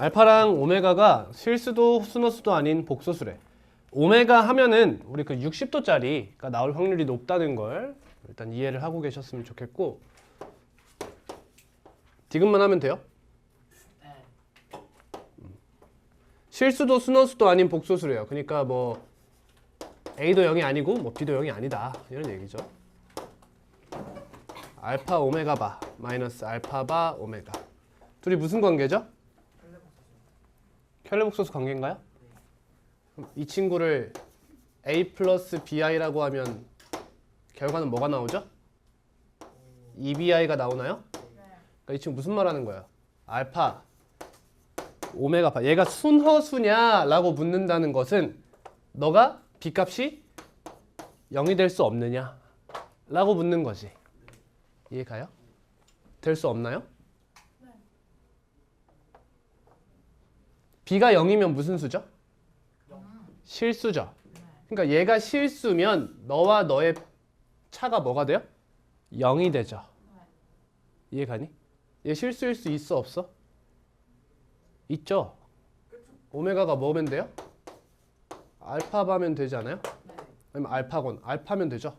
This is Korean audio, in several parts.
알파랑 오메가가 실수도 순허수도 아닌 복소수래. 오메가 하면은 우리 그 60도짜리가 나올 확률이 높다는 걸 일단 이해를 하고 계셨으면 좋겠고 지금만 하면 돼요? 음. 실수도 순허수도 아닌 복소수래요. 그러니까 뭐 A도 0이 아니고 뭐 B도 0이 아니다 이런 얘기죠. 알파 오메가 바 마이너스 알파 바 오메가 둘이 무슨 관계죠? 켈레복소수 관계인가요? 이 친구를 A 플러스 BI라고 하면 결과는 뭐가 나오죠? EBI가 나오나요? 그러니까 이 친구 무슨 말 하는 거예요? 알파 오메가 바 얘가 순허수냐라고 묻는다는 것은 너가 B 값이 0이 될 수 없느냐 라고 묻는 거지 이해 가요? 될 수 없나요? B가 0이면 무슨 수죠? 실수죠. 그러니까 얘가 실수면 너와 너의 차가 뭐가 돼요? 0이 되죠. 이해 가니? 얘 실수일 수 있어 없어? 있죠. 오메가가 뭐면 돼요? 알파바면 되지 않아요? 아니면 알파건 알파면 되죠.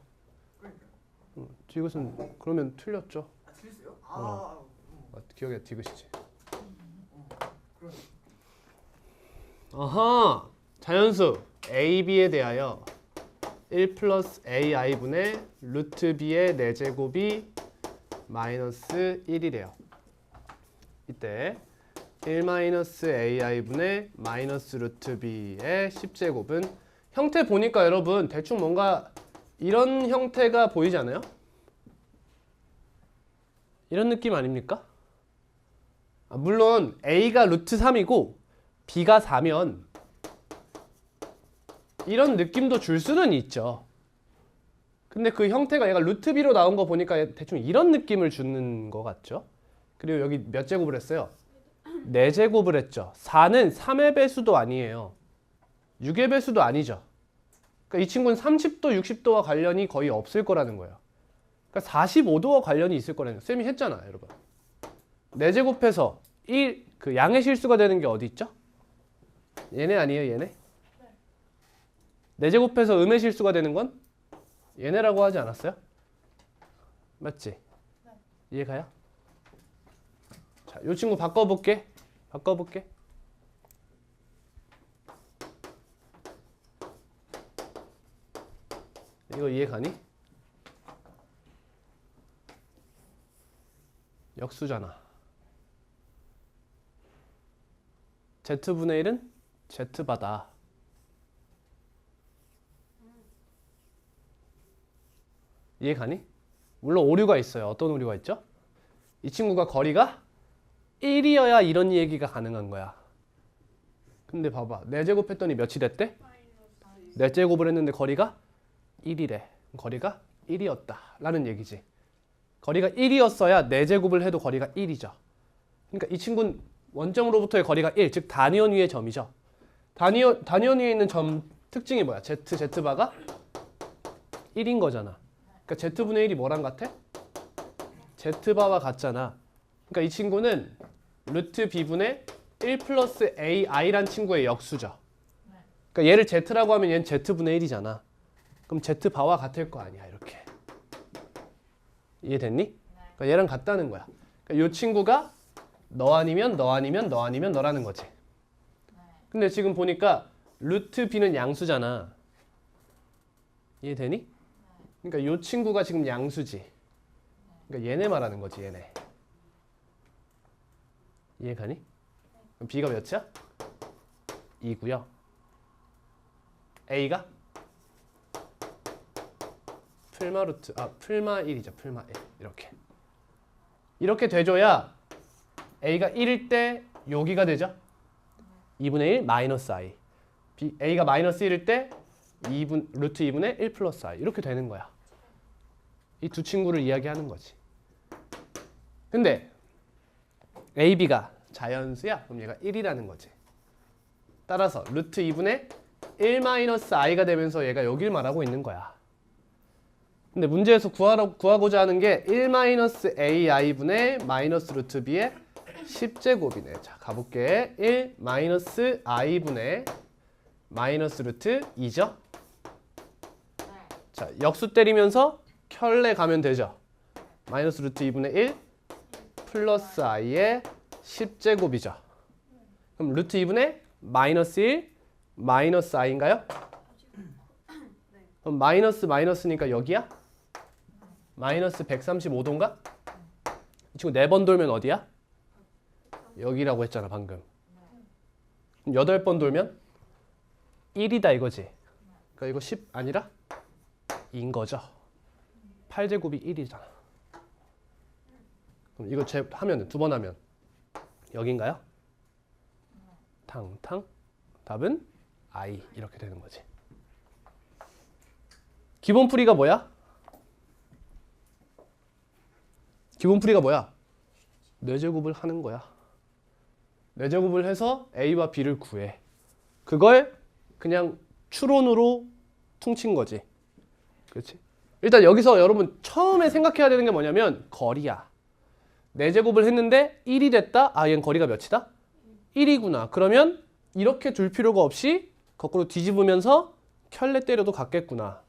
음, 디귿은 그러면 틀렸죠. 아 틀렸어요? 어. 아, 아, 기억에 디귿이지. 아하 자연수 a, b에 대하여 1 플러스 ai 분의 루트 b의 4제곱이 마이너스 1이래요. 이때 1 마이너스 ai 분의 마이너스 루트 b의 10제곱은 형태 보니까 여러분 대충 뭔가 이런 형태가 보이지 않아요? 이런 느낌 아닙니까? 아, 물론 a가 루트 3이고 b가 4면 이런 느낌도 줄 수는 있죠. 근데 그 형태가 얘가 루트 b로 나온 거 보니까 대충 이런 느낌을 주는 것 같죠. 그리고 여기 몇 제곱을 했어요? 4제곱을 했죠. 4는 3의 배수도 아니에요. 6의 배수도 아니죠. 그러니까 이 친구는 30도, 60도와 관련이 거의 없을 거라는 거예요. 그러니까 45도와 관련이 있을 거라는 거예요. 쌤이 했잖아, 여러분. 4제곱해서 1, 그 양의 실수가 되는 게 어디 있죠? 얘네 아니에요, 얘네? 4제곱해서 음의 실수가 되는 건 얘네라고 하지 않았어요? 맞지? 이해 가요? 자, 이 친구 바꿔볼게. 바꿔볼게. 이거 이해 가니? 역수잖아. z분의 1은 z바다. 이해 가니? 물론 오류가 있어요. 어떤 오류가 있죠? 이 친구가 거리가 1이어야 이런 얘기가 가능한 거야. 근데 봐봐. 4제곱 했더니 몇이 됐대? 4제곱을 했는데 거리가 1이래. 거리가 1이었다. 라는 얘기지. 거리가 1이었어야 4제곱을 해도 거리가 1이죠. 그러니까 이 친구는 원점으로부터의 거리가 1, 즉 단위원 위의 점이죠. 단위원, 단위원 위에 있는 점 특징이 뭐야? z, z바가 1인 거잖아. 그러니까 z분의 1이 뭐랑 같아? z바와 같잖아. 그러니까 이 친구는 루트 b분의 1 플러스 ai란 친구의 역수죠. 그러니까 얘를 z라고 하면 얘는 z분의 1이잖아. 그럼 z바와 같을 거 아니야 이렇게. 이해됐니? 그러니까 얘랑 같다는 거야. 그러니까 이 친구가 너 아니면 너 아니면 너 아니면 너라는 거지. 근데 지금 보니까 루트 b는 양수잖아. 이해되니? 그러니까 이 친구가 지금 양수지. 그러니까 얘네 말하는 거지 얘네. 이해 가니? 그럼 b가 몇이야? 2고요. a가 풀마 루트 아 풀마 1이죠. 풀마 1 이렇게. 이렇게 돼줘야 a가 1일 때 여기가 되죠. 2분의 1 마이너스 i. A가 마이너스 1일 때 2분 루트 2분의 1 플러스 i 이렇게 되는 거야. 이 두 친구를 이야기하는 거지. 근데 a, b가 자연수야. 그럼 얘가 1이라는 거지. 따라서 루트 2분의 1 마이너스 i가 되면서 얘가 여길 말하고 있는 거야. 근데 문제에서 구하라, 구하고자 하는 게 1 마이너스 ai 분의 마이너스 루트 b의 10제곱이네. 자, 가볼게. 1 마이너스 i분의 마이너스 루트 2죠? 네. 자, 역수 때리면서 켤레 가면 되죠? 마이너스 루트 2분의 1 플러스 i의 10제곱이죠. 그럼 루트 2분의 마이너스 1 마이너스 i인가요? 그럼 마이너스 마이너스니까 여기야? 마이너스 135도인가? 이 친구 4번 돌면 어디야? 여기라고 했잖아 방금. 그럼 8번 돌면 1이다 이거지. 그러니까 이거 10 아니라 2인 거죠. 8제곱이 1이잖아. 그럼 이거 제 하면 두 번 하면 여긴가요? 탕탕 답은 I 이렇게 되는 거지. 기본 풀이가 뭐야? 기본 풀이가 뭐야? 뇌제곱을 하는 거야. 뇌제곱을 해서 A와 B를 구해. 그걸 그냥 추론으로 퉁친 거지. 그렇지? 일단 여기서 여러분 처음에 생각해야 되는 게 뭐냐면 거리야. 4제곱을 했는데 1이 됐다? 아, 얘는 거리가 몇이다? 1이구나. 그러면 이렇게 둘 필요가 없이 거꾸로 뒤집으면서 켤레 때려도 같겠구나.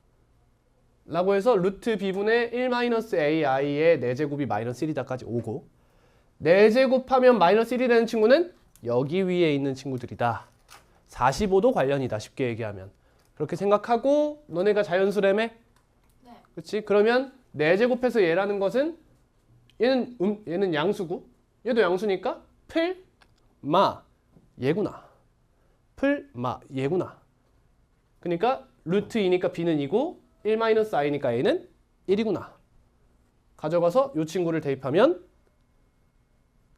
라고 해서 루트 b분의 1 마이너스 ai의 4제곱이 마이너스 1이다까지 오고 4제 곱하면 마이너스 1이 되는 친구는 여기 위에 있는 친구들이다. 45도 관련이다. 쉽게 얘기하면. 그렇게 생각하고 너네가 자연수래매? 네. 그렇지? 그러면 4제곱해서 얘라는 것은 얘는 음, 얘는 양수고 얘도 양수니까 풀, 마, 얘구나. 풀, 마, 얘구나. 그러니까 루트 2니까 b는 2고 1 마이너스 i니까 a는 1이구나. 가져가서 이 친구를 대입하면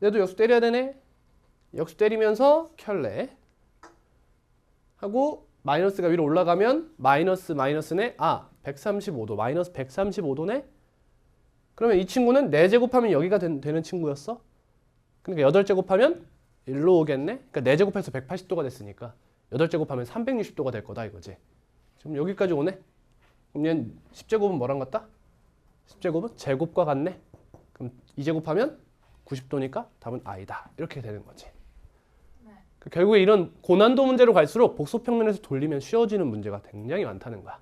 얘도 역수 때려야 되네. 역수 때리면서 켤레. 하고 마이너스가 위로 올라가면 마이너스 마이너스네. 아 135도. 마이너스 135도네. 그러면 이 친구는 4제곱하면 여기가 된- 되는 친구였어? 그러니까 8제곱하면 1로 오겠네? 그러니까 4제곱해서 180도가 됐으니까 8제곱하면 360도가 될 거다 이거지. 지금 여기까지 오네? 그럼 얘는 10제곱은 뭐랑 같다? 10제곱은 제곱과 같네? 그럼 2제곱하면 90도니까 답은 i다 이렇게 되는 거지 네. 그 결국에 이런 고난도 문제로 갈수록 복소 평면에서 돌리면 쉬워지는 문제가 굉장히 많다는 거야.